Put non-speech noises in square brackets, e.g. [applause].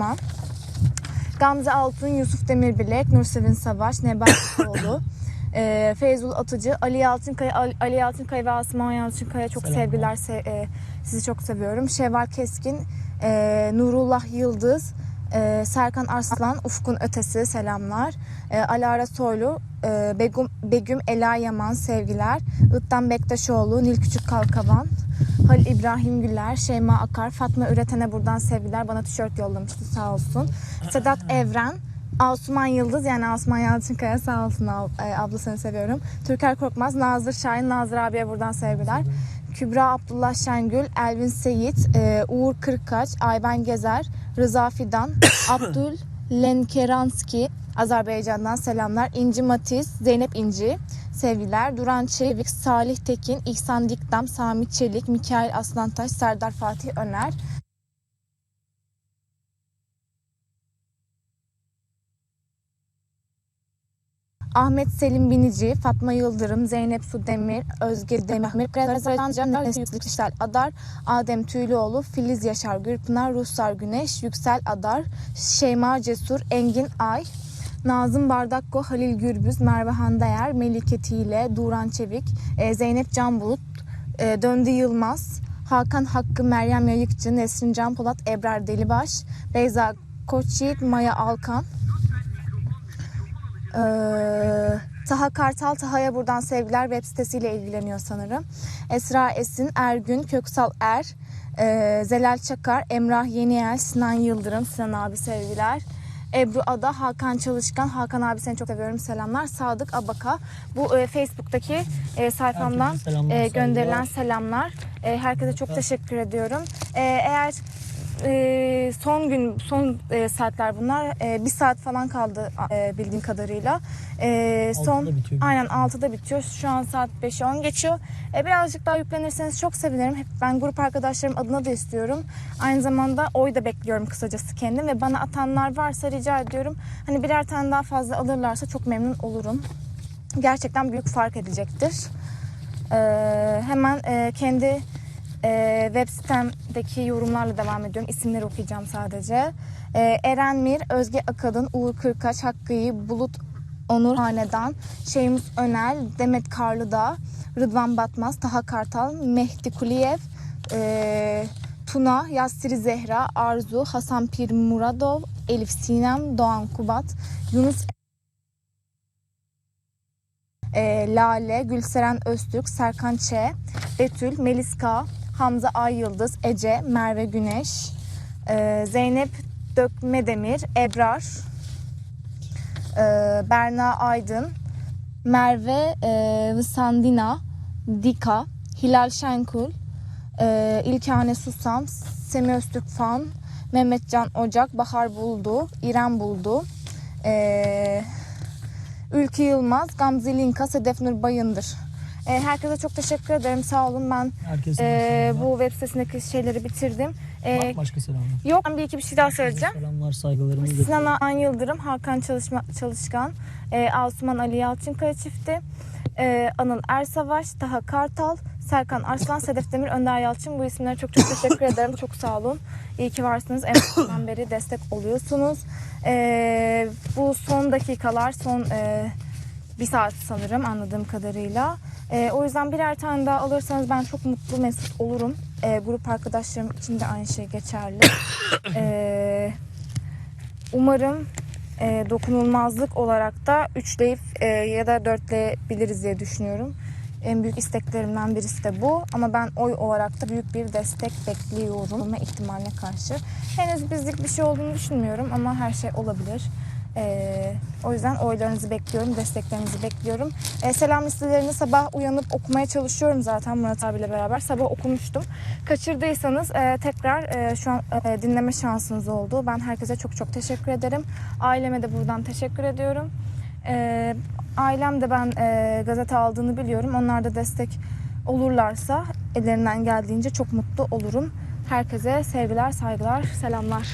Asuman. Gamze Altun, Yusuf Demirbilek, Nursevin Savaş, Nebahat [coughs] Oğlu, e, Feyzul Atıcı, Ali Yalçınkaya, Ali, Yalçınkaya ve Asuman Yalçınkaya çok Selamlar. sevgiler. se- e, sizi çok seviyorum. Şevval Keskin, e, Nurullah Yıldız, e, Serkan Arslan, Ufkun Ötesi selamlar. E, Alara Soylu, e, Begüm, Begüm Ela Yaman sevgiler. Ittan Bektaşoğlu, Nil Küçük Kalkavan, Halil İbrahim Güller, Şeyma Akar, Fatma Üreten'e buradan sevgiler. Bana tişört yollamıştı sağ olsun. Sedat Evren, Asuman Yıldız yani Asuman Yalçınkaya sağ olsun e, abla seni seviyorum. Türker Korkmaz, Nazır Şahin, Nazır abiye buradan sevgiler. Kübra Abdullah Şengül, Elvin Seyit, e, Uğur Kırkaç, Ayben Gezer, Rıza Fidan, [coughs] Abdül Lenkeranski, Azerbaycan'dan selamlar. İnci Matiz, Zeynep İnci, sevgiler. Duran Çevik, Salih Tekin, İhsan Dikdam, Sami Çelik, Mikail Aslantaş, Serdar Fatih Öner. Ahmet Selim Binici, Fatma Yıldırım, Zeynep Su Demir, Özge Demir, Rezan Can, Yüksel Adar, Adem Tüylüoğlu, Filiz Yaşar Gürpınar, Ruhsar Güneş, Yüksel Adar, Şeyma Cesur, Engin Ay, Nazım Bardakko, Halil Gürbüz, Merve Handayer, Melike Tile, Duran Çevik, e, Zeynep Can Bulut, e, Döndü Yılmaz, Hakan Hakkı, Meryem Yayıkçı, Nesrin Can Polat, Ebrar Delibaş, Beyza Koçyiğit, Maya Alkan, ee, Taha Kartal, Taha'ya buradan sevgiler web sitesiyle ilgileniyor sanırım. Esra Esin, Ergün, Köksal Er, e, Zelal Çakar, Emrah Yeniyel, Sinan Yıldırım, Sinan abi sevgiler. Ebru Ada, Hakan Çalışkan, Hakan abi seni çok seviyorum selamlar. Sadık Abaka, bu e, Facebook'taki e, sayfamdan Herkese selamlar, e, gönderilen saygılar. selamlar. E, herkese çok teşekkür ediyorum. E, eğer e, son gün, son e, saatler bunlar. E, bir saat falan kaldı e, bildiğim kadarıyla. E, son Altıda bitiyor. Aynen 6'da bitiyor. Şu an saat 5'e 10 geçiyor. E, birazcık daha yüklenirseniz çok sevinirim. Hep ben grup arkadaşlarım adına da istiyorum. Aynı zamanda oy da bekliyorum kısacası kendim ve bana atanlar varsa rica ediyorum. Hani birer tane daha fazla alırlarsa çok memnun olurum. Gerçekten büyük fark edecektir. Ee, hemen e, kendi e, web sitemdeki yorumlarla devam ediyorum. İsimleri okuyacağım sadece. Ee, Eren Mir, Özge Akadın, Uğur Kırkaç, Hakkı'yı, Bulut Onur Hanedan, Şeymus Önel, Demet Karlıdağ, Rıdvan Batmaz, Taha Kartal, Mehdi Kuliyev, e, Tuna, Yassiri Zehra, Arzu, Hasan Pir Muradov, Elif Sinem, Doğan Kubat, Yunus e, Lale, Gülseren Öztürk, Serkan Ç, Betül, Meliska, Hamza Ay Yıldız, Ece, Merve Güneş, e, Zeynep Dökmedemir, Ebrar, e, Berna Aydın, Merve e, Vısandina, Dika, Hilal Şenkul, e, İlkane Susam, Semih Öztürk Fan, Mehmetcan Ocak, Bahar Buldu, İrem Buldu, e, Ülkü Yılmaz, Gamze Linka, Sedef Nur Bayındır. E, herkese çok teşekkür ederim. Sağ olun. Ben e, bu web sitesindeki şeyleri bitirdim. E, mı başka selamlar. yok ben bir iki bir şey daha söyleyeceğim. Selamlar, saygılarımı Sinan An Yıldırım, Hakan Çalışma, Çalışkan, e, Asuman Ali Yalçınkaya çifti, e, Anıl Ersavaş, Taha Kartal, Serkan Arslan, Sedef Demir, Önder Yalçın. Bu isimlere çok çok teşekkür ederim. Çok sağ olun. İyi ki varsınız. En başından beri destek oluyorsunuz. E, bu son dakikalar, son e, bir saat sanırım anladığım kadarıyla. E, o yüzden birer tane daha alırsanız ben çok mutlu mesut olurum. E, grup arkadaşlarım için de aynı şey geçerli. [coughs] E, Umarım e, dokunulmazlık olarak da üçleyip e, ya da dörtleyebiliriz diye düşünüyorum. En büyük isteklerimden birisi de bu. Ama ben oy olarak da büyük bir destek bekliyorum ihtimaline karşı. Henüz bizlik bir şey olduğunu düşünmüyorum ama her şey olabilir. E, o yüzden oylarınızı bekliyorum, desteklerinizi bekliyorum. E, selam listelerini sabah uyanıp okumaya çalışıyorum zaten Murat abiyle beraber. Sabah okumuştum. Kaçırdıysanız e, tekrar e, şu an e, dinleme şansınız oldu. Ben herkese çok çok teşekkür ederim. Aileme de buradan teşekkür ediyorum. E, ailem de ben e, gazete aldığını biliyorum. Onlar da destek olurlarsa ellerinden geldiğince çok mutlu olurum. Herkese sevgiler, saygılar, selamlar.